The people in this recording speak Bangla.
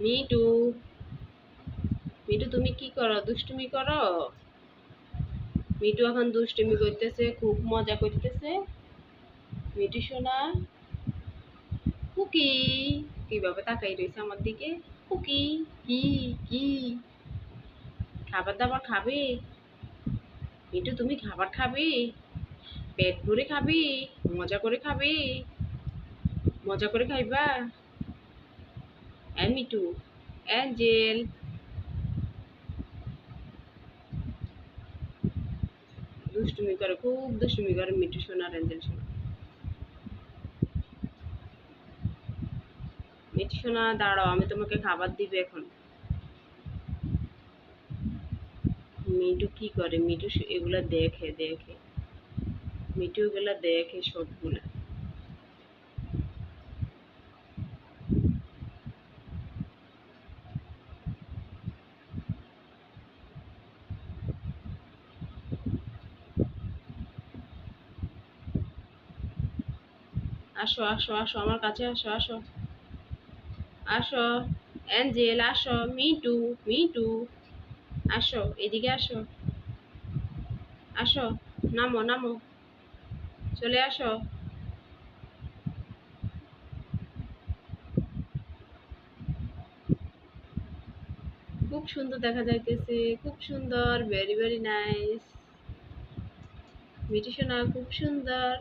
মিটু মিটু তুমি কি করো? দুষ্টুমি করো? মিটু এখন দুষ্টুমি করতেছে, খুব মজা করতেছে। মিটু সোনা, কুকি। কীভাবে তাকাই রয়েছে আমার দিকে। কুকি, কি কি? খাবার দাবার খাবে? মিটু তুমি খাবার খাবে? পেট ভরে খাবে? মজা করে খাবে? মজা করে খাইবা? হ্যাঁ মিটু অ্যাঞ্জেল দুষ্টুমি করে, খুব দুষ্টুমি করে মিটু সোনার অ্যাঞ্জেল সোনা। মিটু সোনা, দাঁড়াও, আমি তোমাকে খাবার দিবে এখন। মিটু কি করে? সে- এগুলা দেখে দেখে। মিটু এগুলা দেখে সবগুলা। আসো আসো আসো, আমার কাছে আসো আসো। আসো, অ্যাঞ্জেল, আসো মিটু মিটু আসো, এদিকে আসো। আসো, নামো নামো। চলে আসো। খুব সুন্দর দেখা যাইতেছে, খুব সুন্দর ভেরি ভেরি নাইস মিটি সোনা খুব সুন্দর।